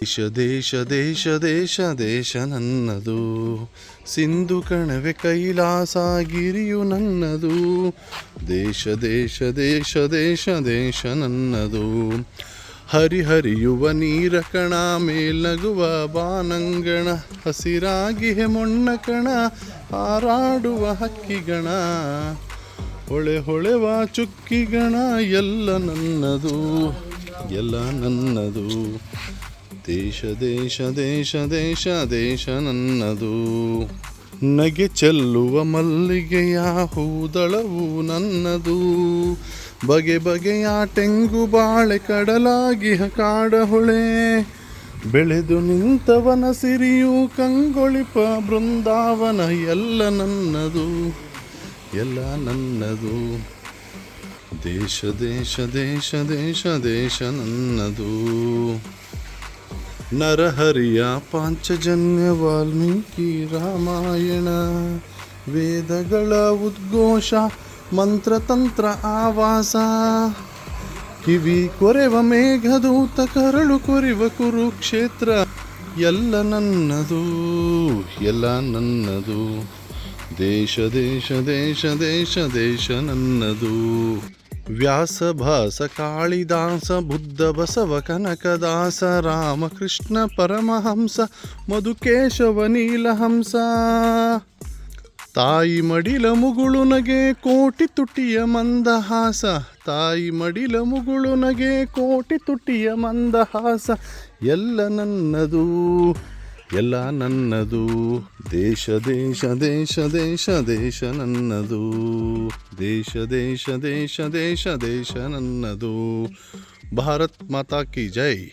ದೇಶ ದೇಶ ದೇಶ ದೇಶ ದೇಶ ನನ್ನದು. ಸಿಂಧು ಕಣವೆ ಕೈಲಾಸ ಗಿರಿಯು ನನ್ನದು. ದೇಶ ದೇಶ ದೇಶ ದೇಶ ದೇಶ ನನ್ನದು. ಹರಿಹರಿಯುವ ನೀರ ಕಣ ಮೇಲಗುವ ಬಾನಂಗಣ, ಹಸಿರಾಗಿ ಮೊಣ್ಣ ಕಣ, ಹಾರಾಡುವ ಹಕ್ಕಿಗಣ. ಹೊಳೆ, ಹೊಳೆವ ಚುಕ್ಕಿಗಣ ಎಲ್ಲ ನನ್ನದು ಎಲ್ಲ ನನ್ನದು. ದೇಶ ದೇಶ ದೇಶ ದೇಶ ದೇಶ ನನ್ನದು. ನಗೆ ಚೆಲ್ಲುವ ಮಲ್ಲಿಗೆಯ ಹೂದಳವು ನನ್ನದು. ಬಗೆ ಬಗೆಯ ತೆಂಗು ಬಾಳೆ ಕಡಲಾಗಿ ಕಾಡ ಹೊಳೆ. ಬೆಳೆದು ನಿಂತವನ ಸಿರಿಯು ಕಂಗೊಳಿಪ ಬೃಂದಾವನ ಎಲ್ಲ ನನ್ನದು ಎಲ್ಲ ನನ್ನದು. ದೇಶ ದೇಶ ದೇಶ ದೇಶ ದೇಶ ನನ್ನದು. ನರಹರಿಯ ಪಾಂಚಜನ್ಯ ವಾಲ್ಮೀಕಿ ರಾಮಾಯಣ. ವೇದಗಳ ಉದ್ಘೋಷ, ಮಂತ್ರತಂತ್ರ ಆವಾಸ. ಕಿವಿ ಕೊರೆವ ಮೇಘದೂತ, ಕರಳು ಕೊರೆವ ಕುರುಕ್ಷೇತ್ರ. ಎಲ್ಲ ನನ್ನದು ಎಲ್ಲ ನನ್ನದು. ದೇಶ ದೇಶ ದೇಶ ದೇಶ ದೇಶ ನನ್ನದು. ವ್ಯಾಸ ಭಾಸ ಕಾಳಿದಾಸ ಬುದ್ಧ ಬಸವ ಕನಕದಾಸ, ರಾಮಕೃಷ್ಣ ಪರಮಹಂಸ, ಮಧುಕೇಶವ ನೀಲಹಂಸ. ತಾಯಿ ಮಡಿಲ ಮುಗುಳು ನಗೆ ಕೋಟಿ ತುಟಿಯ ಮಂದಹಾಸ. ತಾಯಿ ಮಡಿಲ ಮುಗುಳು ನಗೆ ಕೋಟಿ ತುಟಿಯ ಮಂದಹಾಸ. ಎಲ್ಲ ನನ್ನದು. ಎಲ್ಲ ನನ್ನದು. ದೇಶ ದೇಶ ದೇಶ ದೇಶ ದೇಶ ನನ್ನದು. ದೇಶ ದೇಶ ದೇಶ ದೇಶ ದೇಶ ನನ್ನದು. ಭಾರತ್ ಮಾತಾ ಕಿ ಜೈ.